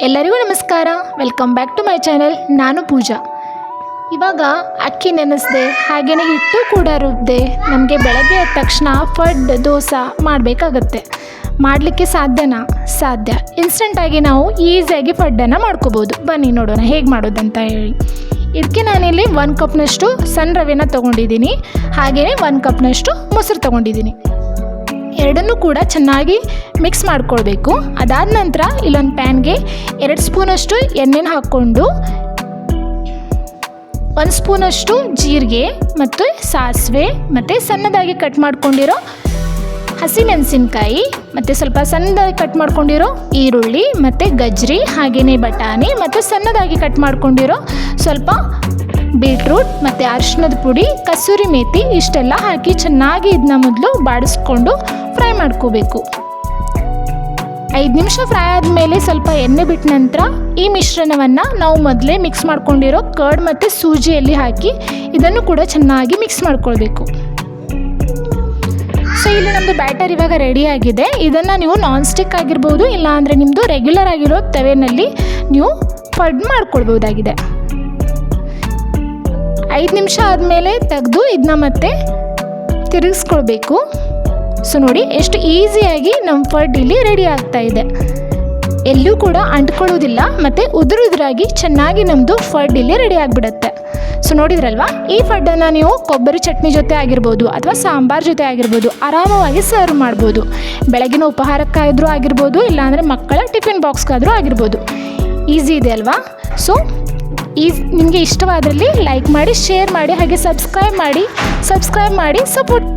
ಎಲ್ಲರಿಗೂ ನಮಸ್ಕಾರ. Welcome back to my channel ನಾನು ಪೂಜಾ. ಇವಾಗ ಅಕ್ಕಿ ನೆನೆಸ್ದೆ ಹಾಗೆಯೇ ಹಿಟ್ಟು ಕೂಡ ರುಬ್ಬಿದೆ ನಮಗೆ ಬೆಳಗ್ಗೆ ಎದ್ದ ತಕ್ಷಣ ಫಡ್, ದೋಸೆ ಮಾಡಬೇಕಾಗತ್ತೆ. ಮಾಡಲಿಕ್ಕೆ ಸಾಧ್ಯನಾ? ಸಾಧ್ಯ. ಇನ್ಸ್ಟೆಂಟಾಗಿ ನಾವು ಈಸಿಯಾಗಿ ಫಡ್ಡನ್ನು ಮಾಡ್ಕೋಬೋದು. ಬನ್ನಿ ನೋಡೋಣ ಹೇಗೆ ಮಾಡೋದಂತ ಹೇಳಿ. ಇದಕ್ಕೆ ನಾನಿಲ್ಲಿ ಒನ್ ಕಪ್ನಷ್ಟು ಸಣ್ಣ ರವೆನ ತೊಗೊಂಡಿದ್ದೀನಿ. ಹಾಗೆಯೇ ಒಂದು ಕಪ್ನಷ್ಟು ಮೊಸರು ತೊಗೊಂಡಿದ್ದೀನಿ. ಎರಡನ್ನೂ ಕೂಡ ಚೆನ್ನಾಗಿ ಮಿಕ್ಸ್ ಮಾಡ್ಕೊಳ್ಬೇಕು. ಅದಾದ ನಂತರ ಇಲ್ಲೊಂದು ಪ್ಯಾನ್ಗೆ ಎರಡು ಸ್ಪೂನಷ್ಟು ಎಣ್ಣೆನ ಹಾಕ್ಕೊಂಡು ಒಂದು ಸ್ಪೂನಷ್ಟು ಜೀರಿಗೆ ಮತ್ತು ಸಾಸಿವೆ ಮತ್ತು ಸಣ್ಣದಾಗಿ ಕಟ್ ಮಾಡ್ಕೊಂಡಿರೋ ಹಸಿಮೆಣಸಿನ್ಕಾಯಿ ಮತ್ತು ಸ್ವಲ್ಪ ಸಣ್ಣದಾಗಿ ಕಟ್ ಮಾಡ್ಕೊಂಡಿರೋ ಈರುಳ್ಳಿ ಮತ್ತು ಗಜ್ರಿ ಹಾಗೆಯೇ ಬಟಾಣಿ ಮತ್ತು ಸಣ್ಣದಾಗಿ ಕಟ್ ಮಾಡ್ಕೊಂಡಿರೋ ಸ್ವಲ್ಪ ಬೀಟ್ರೂಟ್ ಮತ್ತು ಅರಿಶಿಣದ ಪುಡಿ, ಕಸೂರಿ ಮೇಥಿ ಇಷ್ಟೆಲ್ಲ ಹಾಕಿ ಚೆನ್ನಾಗಿ ಇದನ್ನ ಮೊದಲು ಬಾಡಿಸ್ಕೊಂಡು ಫ್ರೈ ಮಾಡ್ಕೋಬೇಕು. ಐದು ನಿಮಿಷ ಫ್ರೈ ಆದಮೇಲೆ ಸ್ವಲ್ಪ ಎಣ್ಣೆ ಬಿಟ್ಟ ನಂತರ ಈ ಮಿಶ್ರಣವನ್ನು ನಾವು ಮೊದಲೇ ಮಿಕ್ಸ್ ಮಾಡ್ಕೊಂಡಿರೋ ಕರ್ಡ್ ಮತ್ತು ಸೂಜಿಯಲ್ಲಿ ಹಾಕಿ ಇದನ್ನು ಕೂಡ ಚೆನ್ನಾಗಿ ಮಿಕ್ಸ್ ಮಾಡ್ಕೊಳ್ಬೇಕು. ಸೊ ಇಲ್ಲಿ ನಮ್ಮದು ಬ್ಯಾಟರ್ ಇವಾಗ ರೆಡಿ ಆಗಿದೆ. ಇದನ್ನು ನೀವು ನಾನ್ ಸ್ಟಿಕ್ ಆಗಿರ್ಬೋದು, ಇಲ್ಲಾಂದರೆ ನಿಮ್ಮದು ರೆಗ್ಯುಲರ್ ಆಗಿರೋ ತವೆನಲ್ಲಿ ನೀವು ಫಡ್ ಮಾಡ್ಕೊಳ್ಬೋದಾಗಿದೆ ಐದು ನಿಮಿಷ ಆದಮೇಲೆ ತೆಗೆದು ಇದನ್ನ ಮತ್ತೆ ತಿರುಗಿಸ್ಕೊಳ್ಬೇಕು. ಸೊ ನೋಡಿ, ಎಷ್ಟು ಈಸಿಯಾಗಿ ನಮ್ಮ ಫಡ್ ಇಲ್ಲಿ ರೆಡಿ ಆಗ್ತಾ ಇದೆ. ಎಲ್ಲೂ ಕೂಡ ಅಂಟ್ಕೊಳ್ಳೋದಿಲ್ಲ, ಮತ್ತು ಉದುರುದುರಾಗಿ ಚೆನ್ನಾಗಿ ನಮ್ಮದು ಫಡ್ ಇಲ್ಲಿ ರೆಡಿ ಆಗಿಬಿಡುತ್ತೆ. ಸೊ ನೋಡಿದ್ರಲ್ವಾ, ಈ ಫಡ್ಡನ್ನು ನೀವು ಕೊಬ್ಬರಿ ಚಟ್ನಿ ಜೊತೆ ಆಗಿರ್ಬೋದು ಅಥವಾ ಸಾಂಬಾರ್ ಜೊತೆ ಆಗಿರ್ಬೋದು ಆರಾಮವಾಗಿ ಸರ್ವ್ ಮಾಡ್ಬೋದು. ಬೆಳಗಿನ ಉಪಹಾರಕ್ಕಾದರೂ ಆಗಿರ್ಬೋದು, ಇಲ್ಲಾಂದರೆ ಮಕ್ಕಳ ಟಿಫಿನ್ ಬಾಕ್ಸ್ಗಾದರೂ ಆಗಿರ್ಬೋದು. ಈಸಿ ಇದೆ ಅಲ್ವಾ? ಸೊ ಈ ನಿಮಗೆ ಇಷ್ಟವಾದಲ್ಲಿ ಲೈಕ್ ಮಾಡಿ ಶೇರ್ ಮಾಡಿ, ಹಾಗೆ ಸಬ್ಸ್ಕ್ರೈಬ್ ಮಾಡಿ ಸಬ್ಸ್ಕ್ರೈಬ್ ಮಾಡಿ ಸಪೋರ್ಟ್